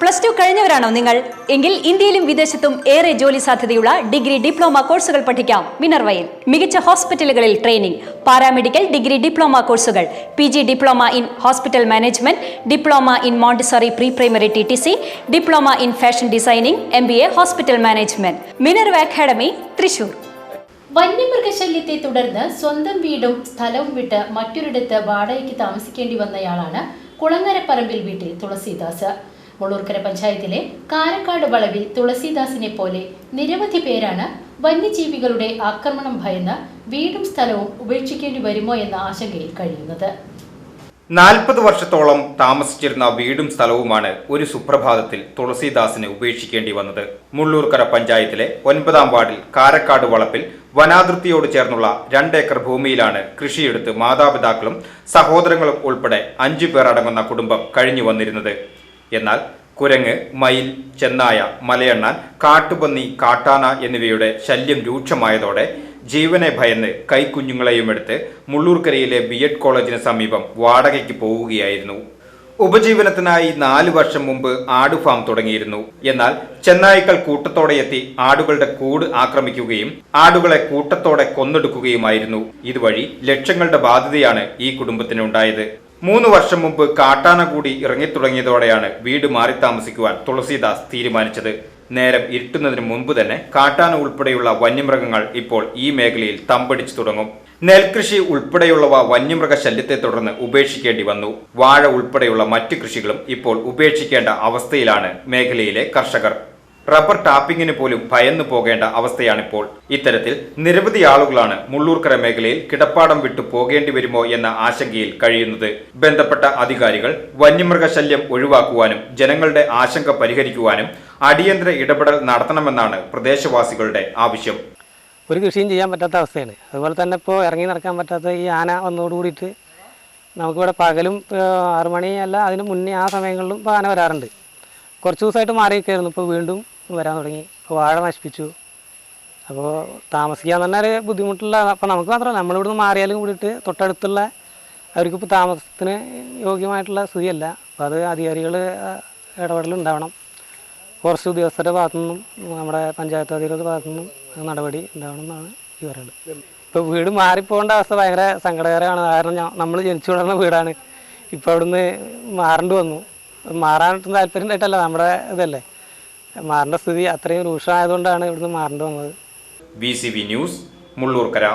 Plus two കഴിഞ്ഞവരാണോ നിങ്ങൾ? എങ്കിൽ ഇന്ത്യയിലും വിദേശത്തും ഏറെ ജോലി സാധ്യതയുള്ള ഡിഗ്രി ഡിപ്ലോമ കോഴ്സുകൾ പഠിക്കാം. മിനർവയിൽ മികച്ച ഹോസ്പിറ്റലുകളിൽ ട്രെയിനിംഗ് പാരാമെഡിക്കൽ ഡിഗ്രി ഡിപ്ലോമ കോഴ്സുകൾ P G diploma in hospital management diploma in montessori pre primary T T C diploma in fashion designing M B A hospital management. Minerva academy Thrissur. വന്യമൃഗശല്യത്തെ തുടർന്ന് സ്വന്തം വീടും സ്ഥലവും വിട്ട് മറ്റൊരിടത്ത് വാടകയ്ക്ക് താമസിക്കേണ്ടി വന്നയാളാണ് കുളങ്ങരപ്പറമ്പിൽ വീട്ടിൽ തുളസീദാസ്. മുള്ളൂർക്കര പഞ്ചായത്തിലെ കാരക്കാട് വളവിൽ തുളസിദാസിനെ പോലെ നിരവധി പേരാണ് വന്യജീവികളുടെ ആക്രമണം ഭയന്ന് വീടും സ്ഥലവും ഉപേക്ഷിക്കേണ്ടി വരുമോ എന്ന ആശങ്കയിൽ കഴിയുന്നത്. നാൽപ്പത് വർഷത്തോളം താമസിച്ചിരുന്ന വീടും സ്ഥലവുമാണ് ഒരു സുപ്രഭാതത്തിൽ തുളസീദാസിന് ഉപേക്ഷിക്കേണ്ടി വന്നത്. മുള്ളൂർക്കര പഞ്ചായത്തിലെ ഒൻപതാം വാർഡിൽ കാരക്കാട് വളപ്പിൽ വനാതിർത്തിയോട് ചേർന്നുള്ള രണ്ടേക്കർ ഭൂമിയിലാണ് കൃഷിയെടുത്ത് മാതാപിതാക്കളും സഹോദരങ്ങളും ഉൾപ്പെടെ അഞ്ചു പേർ അടങ്ങുന്ന കുടുംബം കഴിഞ്ഞു വന്നിരുന്നത് എന്നാൽ കുരങ്ങ് മയിൽ ചെന്നായ മലയണ്ണാൻ കാട്ടുപന്നി കാട്ടാന എന്നിവയുടെ ശല്യം രൂക്ഷമായതോടെ ജീവനെ ഭയന്ന് കൈക്കുഞ്ഞുങ്ങളെയും എടുത്ത് മുള്ളൂർക്കരയിലെ ബി എഡ് കോളേജിന് സമീപം വാടകയ്ക്ക് പോവുകയായിരുന്നു. ഉപജീവനത്തിനായി നാലു വർഷം മുമ്പ് ആട് ഫാം തുടങ്ങിയിരുന്നു. എന്നാൽ ചെന്നായ്ക്കൾ കൂട്ടത്തോടെ എത്തി ആടുകളുടെ കൂട് ആക്രമിക്കുകയും ആടുകളെ കൂട്ടത്തോടെ കൊന്നെടുക്കുകയുമായിരുന്നു. ഇതുവഴി ലക്ഷങ്ങളുടെ ബാധ്യതയാണ് ഈ കുടുംബത്തിനുണ്ടായത്. മൂന്ന് വർഷം മുമ്പ് കാട്ടാന കൂടി ഇറങ്ങിത്തുടങ്ങിയതോടെയാണ് വീട് മാറി താമസിക്കുവാൻ തുളസിദാസ് തീരുമാനിച്ചത്. നേരം ഇരുട്ടുന്നതിന് മുമ്പ് തന്നെ കാട്ടാന ഉൾപ്പെടെയുള്ള വന്യമൃഗങ്ങൾ ഇപ്പോൾ ഈ മേഖലയിൽ തമ്പടിച്ചു തുടങ്ങും. നെൽകൃഷി ഉൾപ്പെടെയുള്ളവ വന്യമൃഗ ശല്യത്തെ തുടർന്ന് ഉപേക്ഷിക്കേണ്ടി വന്നു. വാഴ ഉൾപ്പെടെയുള്ള മറ്റു കൃഷികളും ഇപ്പോൾ ഉപേക്ഷിക്കേണ്ട അവസ്ഥയിലാണ് മേഖലയിലെ കർഷകർ. റബ്ബർ ടാപ്പിങ്ങിന് പോലും ഭയന്നു പോകേണ്ട അവസ്ഥയാണിപ്പോൾ. ഇത്തരത്തിൽ നിരവധി ആളുകളാണ് മുള്ളൂർക്കര മേഖലയിൽ കിടപ്പാടം വിട്ടു പോകേണ്ടി വരുമോ എന്ന ആശങ്കയിൽ കഴിയുന്നത്. ബന്ധപ്പെട്ട അധികാരികൾ വന്യമൃഗശല്യം ഒഴിവാക്കുവാനും ജനങ്ങളുടെ ആശങ്ക പരിഹരിക്കുവാനും അടിയന്തര ഇടപെടൽ നടത്തണമെന്നാണ് പ്രദേശവാസികളുടെ ആവശ്യം. ഒരു കൃഷിയും ചെയ്യാൻ പറ്റാത്ത അവസ്ഥയാണ്. അതുപോലെ തന്നെ ഇപ്പോൾ ഇറങ്ങി നടക്കാൻ പറ്റാത്ത ഈ ആന വന്നോട് കൂടിയിട്ട് നമുക്കിവിടെ പകലും ആറുമണിയല്ല അതിന് മുന്നേ ആ സമയങ്ങളിലും ഇപ്പോൾ ആന വരാറുണ്ട്. കുറച്ച് ദിവസമായിട്ട് മാറി നിൽക്കുകയായിരുന്നു ഇപ്പോൾ വീണ്ടും വരാൻ തുടങ്ങി. വാഴ നശിപ്പിച്ചു. അപ്പോൾ താമസിക്കാൻ തന്നെ ഒരു ബുദ്ധിമുട്ടുള്ള അപ്പോൾ നമുക്ക് മാത്രമല്ല നമ്മളിവിടുന്ന് മാറിയാലും കൂടിയിട്ട് തൊട്ടടുത്തുള്ള അവർക്കിപ്പോൾ താമസത്തിന് യോഗ്യമായിട്ടുള്ള സ്ഥിതിയല്ല. അപ്പോൾ അത് അധികാരികൾ ഇടപെടലുണ്ടാവണം ഫോറസ്റ്റ് ഉദ്യോഗസ്ഥരുടെ ഭാഗത്തു നിന്നും നമ്മുടെ പഞ്ചായത്ത് അധികൃതരുടെ ഭാഗത്തു നിന്നും നടപടി ഉണ്ടാവണം എന്നാണ് ഈ പറയുന്നത്. ഇപ്പോൾ വീട് മാറിപ്പോകേണ്ട അവസ്ഥ ഭയങ്കര സങ്കടകരമാണ്. കാരണം നമ്മൾ ജനിച്ചു വളർന്ന വീടാണ്. ഇപ്പോൾ അവിടുന്ന് മാറേണ്ടി വന്നു. മാറാനായിട്ട് താല്പര്യം ഉണ്ടായിട്ടല്ല. നമ്മുടെ ഇതല്ലേ. മാറേണ്ട സ്ഥിതി അത്രയും രൂക്ഷമായതുകൊണ്ടാണ് ഇവിടുന്ന് മാറേണ്ടി വന്നത്. B news Mullurkara.